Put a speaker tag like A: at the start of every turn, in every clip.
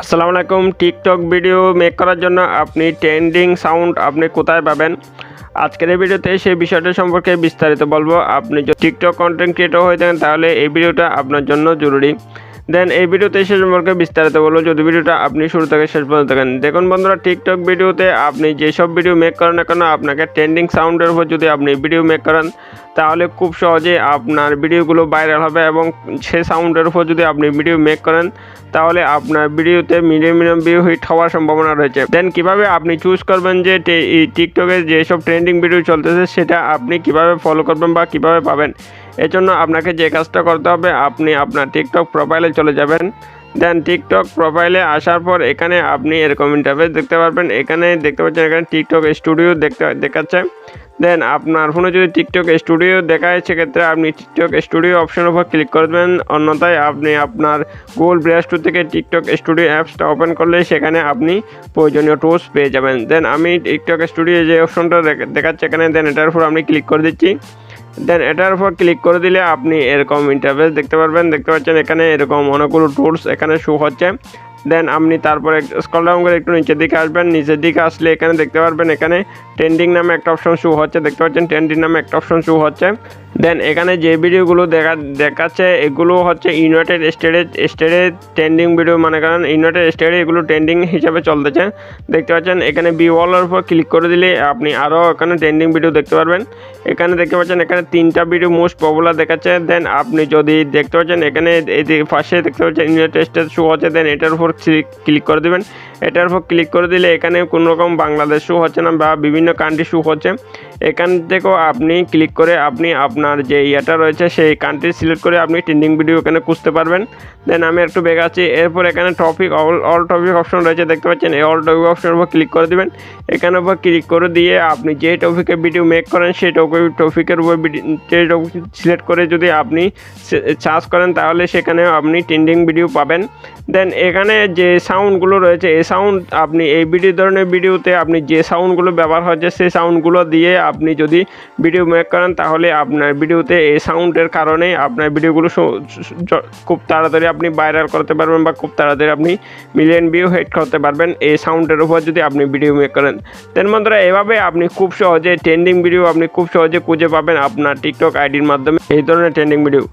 A: আসসালামু আলাইকুম, TikTok video make করার জন্য আপনি ট্রেন্ডিং সাউন্ড আপনি কোথায় পাবেন? আজকের এই ভিডিওতে সেই বিষয়টা সম্পর্কে বিস্তারিত বলব। আপনি যদি টিকটক কন্টেন্ট ক্রিয়েটর হয়ে থাকেন, তাহলে এই ভিডিওটা আপনার জন্য জরুরি। দেন এই ভিডিওতে সে সম্পর্কে বিস্তারিত বলব। যদি ভিডিওটা আপনি শুরু থেকে শেষ পর্যন্ত দেখেন, দেখুন বন্ধুরা টিকটক ভিডিওতে আপনি যেসব ভিডিও মেক করেন না কেন, আপনাকে ট্রেন্ডিং সাউন্ডের উপর যদি আপনি ভিডিও মেক করেন, তাহলে খুব সহজে আপনার ভিডিওগুলো ভাইরাল হবে এবং সে সাউন্ডের উপর যদি আপনি ভিডিও মেক করেন, তাহলে আপনার ভিডিওতে মিলিয়ন মিলিয়ন ভিউ হিট হওয়ার সম্ভাবনা রয়েছে। দেন কীভাবে আপনি চুজ করবেন যে টিকটকে যেসব ট্রেন্ডিং ভিডিও চলতেছে, সেটা আপনি কীভাবে ফলো করবেন বা কীভাবে পাবেন? এর জন্য আপনাকে যে কাজটা করতে হবে, আপনি আপনার টিকটক প্রোফাইলে চলে যাবেন। দেন টিকটক প্রোফাইলে আসার পর এখানে আপনি এরকম ইন্টারফেস দেখতে পারবেন। এখানে দেখতে পাচ্ছেন, এখানে টিকটক স্টুডিও দেখতে, দেখাচ্ছে। দেন আপনার ফোনে যদি টিকটক স্টুডিও দেখায়, সেক্ষেত্রে আপনি টিকটক স্টুডিও অপশনের উপর ক্লিক করবেন অন্যথায় আপনি আপনার গুগল প্লে স্টোর থেকে টিকটক স্টুডিও অ্যাপসটা ওপেন করলে সেখানে আপনি প্রয়োজনীয় টুলস পেয়ে যাবেন। দেন আমি টিকটক স্টুডিও যে অপশনটা দেখ- দেখাচ্ছে এখানে দেন এটার উপর আমি ক্লিক করে দিচ্ছি। দেন এটার উপর ক্লিক করে দিলে আপনি এরকম ইন্টারফেস দেখতে পারবেন। দেখতে পাচ্ছেন এখানে এরকম অনেকগুলো টুলস এখানে শো হচ্ছে। দেন আপনি তারপরে স্কল ডাউন করে একটু নিচের দিকে আসবেন। নিচের দিকে আসলে এখানে দেখতে পারবেন, এখানে ট্রেন্ডিং নামে একটা অপশন শো হচ্ছে। দেখতে পাচ্ছেন ট্রেন্ডিং নামে একটা অপশন শো হচ্ছে। দেন এখানে যে ভিডিওগুলো দেখা, দেখাচ্ছে, এগুলো হচ্ছে ইউনাইটেড স্টেটে স্টেটে ট্রেন্ডিং ভিডিও মানে কারণ ইউনাইটেড স্টেটে এগুলো ট্রেন্ডিং হিসাবে চলতেছে। দেখতে পাচ্ছেন, এখানে বি ওয়ালের উপর ক্লিক করে দিলে আপনি আরও এখানে ট্রেন্ডিং ভিডিও দেখতে পারবেন। এখানে দেখতে পাচ্ছেন, এখানে তিনটা ভিডিও মোস্ট পপুলার দেখাচ্ছে। দেন আপনি যদি দেখতে পাচ্ছেন, এখানে এই পাশে দেখতে পাচ্ছেন ইউনাইটেড স্টেট শো হচ্ছে। দেন এটার উপর ক্লিক করে দেবেন। এটার উপর ক্লিক করে দিলে এখানে কোনো রকম বাংলাদেশ শো হচ্ছে না বা বিভিন্ন কান্ট্রি শো হচ্ছে। এখান থেকেও আপনি ক্লিক করে আপনি আপনার যে ইয়েটা রয়েছে, সেই কান্ট্রি সিলেক্ট করে আপনি ট্রেন্ডিং ভিডিও এখানে খুঁজতে পারবেন। দেন আমি একটু বেগ আছি, এরপর এখানে topic all all topic option রয়েছে, দেখতে পাচ্ছেন, এই অল টপিক অপশনের উপর ক্লিক করে দেবেন। এখানে উপর ক্লিক করে দিয়ে আপনি যে টপিকে ভিডিও মেক করেন, সেই টপিক টপিকের উপর যে টপিক সিলেক্ট করে যদি আপনি সার্চ করেন, তাহলে সেখানে আপনি ট্রেন্ডিং ভিডিও পাবেন। দেন এখানে যে সাউন্ডগুলো রয়েছে, এই সাউন্ড আপনি, এই ভিডিও ধরনের ভিডিওতে আপনি যে সাউন্ডগুলো ব্যবহার হচ্ছে, সেই সাউন্ডগুলো দিয়ে আপনি যদি ভিডিও মেক করেন, তাহলে আপনার ভিডিওতে এই সাউন্ডের কারণে আপনার ভিডিওগুলো খুব তাড়াতাড়ি আপনি ভাইরাল করতে পারবেন বা খুব তাড়াতাড়ি আপনি মিলিয়ন ভিউ হেড করতে পারবেন এই সাউন্ডের উপর যদি আপনি ভিডিও মেক করেন। তেন বন্ধুরা, এভাবে আপনি খুব সহজে ট্রেন্ডিং ভিডিও আপনি খুব সহজে খুঁজে পাবেন আপনার টিকটক আইডির মাধ্যমে এই ধরনের ট্রেন্ডিং ভিডিও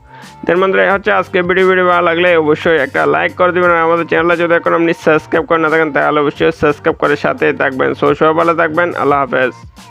A: বন্ধুরা, এই হচ্ছে আজকে ভিডিও ভিডিও ভালো লাগলে অবশ্যই একটা লাইক করে দেবেন আর আমাদের চ্যানেলটা যদি এখন আপনি সাবস্ক্রাইব করে না থাকেন, তাহলে অবশ্যই সাবস্ক্রাইব করে সাথে থাকবেন। সো, সবাই ভালো থাকবেন। আল্লাহ হাফেজ।